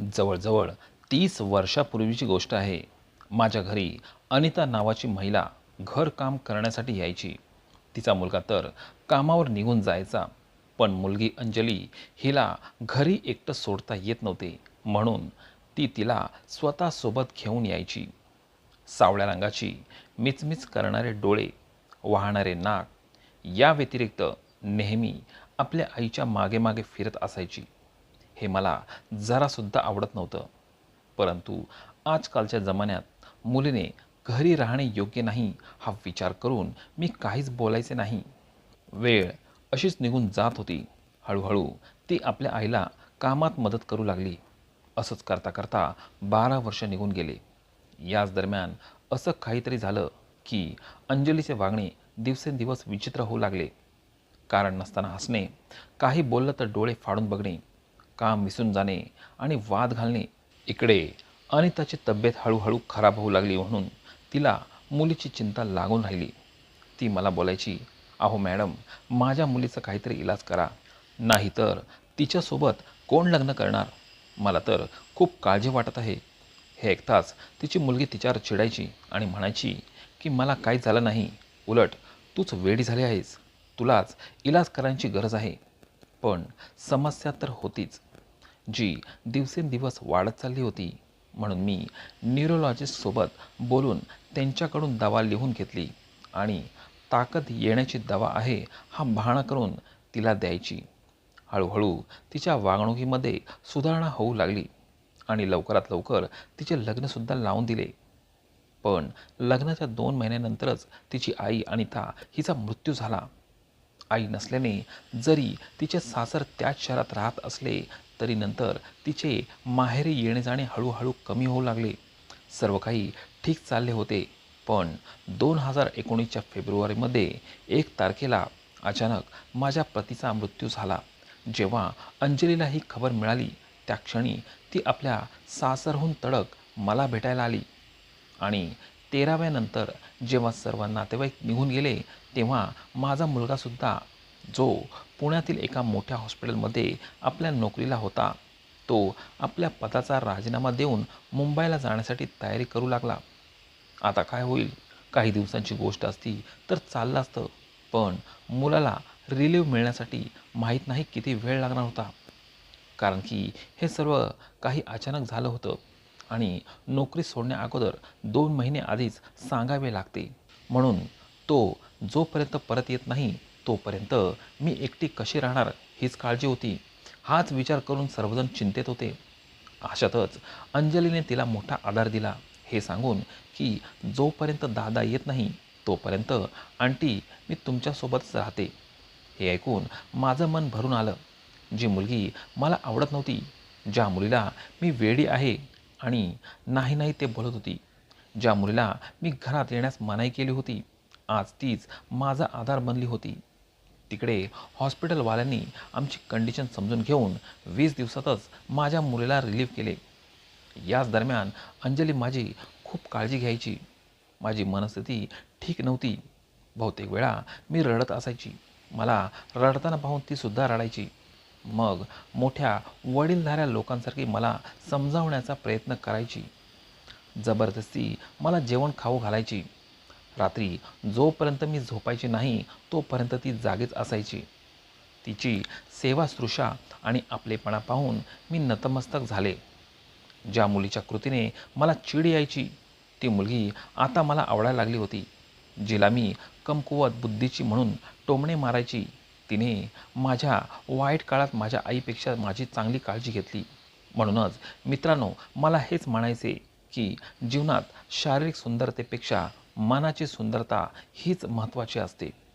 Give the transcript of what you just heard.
जवळजवळ तीस वर्षापूर्वीची गोष्ट आहे. माझ्या घरी अनिता नावाची महिला घरकाम करण्यासाठी यायची. तिचा मुलगा तर कामावर निघून जायचा. पण मुलगी अंजली हिला घरी एकटं सोडता येत नव्हते. म्हणून ती तिला स्वतःसोबत घेऊन यायची. सावळ्या रंगाची मिचमिच करणारे डोळे वाहणारे नाक या व्यतिरिक्त नेहमी आपल्या आईच्या मागे मागे फिरत असायची. हे मला जरासुद्धा आवडत नव्हतं. परंतु आजकालच्या जमान्यात मुलीने घरी राहणे योग्य नाही हा विचार करून मी काहीच बोलायचे नाही. वेळ अशीच निघून जात होती. हळूहळू ती आपल्या आईला कामात मदत करू लागली. असंच करता करता बारा वर्ष निघून गेले. याच दरम्यान असं काहीतरी झालं की अंजलीचे वागणे दिवसेंदिवस विचित्र होऊ लागले. कारण नसताना हसणे काही बोललं तर डोळे फाडून बघणे काम विसरून जाणे आणि वाद घालणे इकडे. अनिताची तब्येत हळूहळू खराब होऊ लागली म्हणून तिला मुलीची चिंता लागून राहिली. ती मला बोलायची अहो मॅडम माझ्या मुलीचा काहीतरी इलाज करा. नाहीतर तिच्यासोबत कोण लग्न करणार? मला तर खूप काळजी वाटत आहे. हे ऐकताच तिची मुलगी तिच्यावर चिडायची आणि म्हणायची की मला काही झालं नाही. उलट तूच वेडी झाली आहेस. तुलाच इलाज करायची गरज आहे. पण समस्या तर होतीच. जी दिवसेंदिवस वाढत चालली होती. म्हणून मी न्यूरोलॉजिस्टसोबत बोलून त्यांच्याकडून दवा लिहून घेतली आणि ताकद येण्याची दवा आहे हा बहाणा करून तिला द्यायची. हळूहळू तिच्या वागणुकीमध्ये सुधारणा होऊ लागली आणि लवकरात लवकर तिचे लग्नसुद्धा लावून दिले. पण लग्नाच्या दोन महिन्यानंतरच तिची आई अनिता हिचा मृत्यू झाला. आई नसल्याने जरी तिचे सासर त्याच शहरात राहत असले तरी नंतर तिचे माहेरी येणे जाणे हळूहळू कमी होऊ लागले. सर्व काही ठीक चालले होते. पण दोन हजार एकोणीसच्या फेब्रुवारीमध्ये एक तारखेला अचानक माझ्या पतीचा मृत्यू झाला. जेव्हा अंजलीला ही खबर मिळाली त्या क्षणी ती आपल्या सासरहून तडक मला भेटायला आली. आणि तेराव्यानंतर जेव्हा सर्व नातेवाईक निघून गेले तेव्हा माझा मुलगासुद्धा जो पुण्यातील एका मोठ्या हॉस्पिटलमध्ये आपल्या नोकरीला होता तो आपल्या पदाचा राजीनामा देऊन मुंबईला जाण्यासाठी तयारी करू लागला. आता काय होईल? काही दिवसांची गोष्ट असती तर चाललं असतं पण मुलाला रिलीव्ह मिळण्यासाठी माहीत नाही किती वेळ लागणार होता. कारण की हे सर्व काही अचानक झालं होतं आणि नोकरी सोडण्या अगोदर दोन महिने आधीच सांगावे लागते. म्हणून तो जोपर्यंत परत येत नाही तोपर्यंत मी एकटी कशी राहणार हीच काळजी होती. हाच विचार करून सर्वजण चिंतेत होते. अशातच अंजलीने तिला मोठा आधार दिला. हे सांगून की जोपर्यंत दादा येत नाही तोपर्यंत आंटी मी तुमच्यासोबतच राहते. हे ऐकून माझं मन भरून आलं. जी मुलगी मला आवडत नव्हती ज्या मुलीला मी वेडी आहे आणि नाही नाही ते बोलत होती. ज्या मुलीला मी घरात येण्यास मनाई केली होती आज तीच माझा आधार बनली होती. तिकडे हॉस्पिटलवाल्यांनी आमची कंडिशन समजून घेऊन वीस दिवसातच माझ्या मुलीला रिलीव्ह केले. याच दरम्यान अंजली माझी खूप काळजी घ्यायची. माझी मनस्थिती ठीक नव्हती. बहुतेक वेळा मी रडत असायची. मला रडताना पाहून तीसुद्धा रडायची. मग मोठ्या वडीलधाऱ्या लोकांसारखी मला समजावण्याचा प्रयत्न करायची. जबरदस्ती मला जेवण खाऊ घालायची. रात्री जोपर्यंत मी झोपायची नाही तोपर्यंत ती जागीच असायची. तिची सेवासृषा आणि आपलेपणा पाहून मी नतमस्तक झाले. ज्या मुलीच्या कृतीने मला चीड यायची ती मुलगी आता मला आवडायला लागली होती. जिला मी कमकुवत बुद्धीची म्हणून टोमणे मारायची तिने माझ्या वाईट काळात माझ्या आईपेक्षा माझी चांगली काळजी घेतली. म्हणूनच मित्रांनो मला हेच म्हणायचे की जीवनात शारीरिक सुंदरतेपेक्षा मनाची सुंदरता हीच महत्त्वाची असते.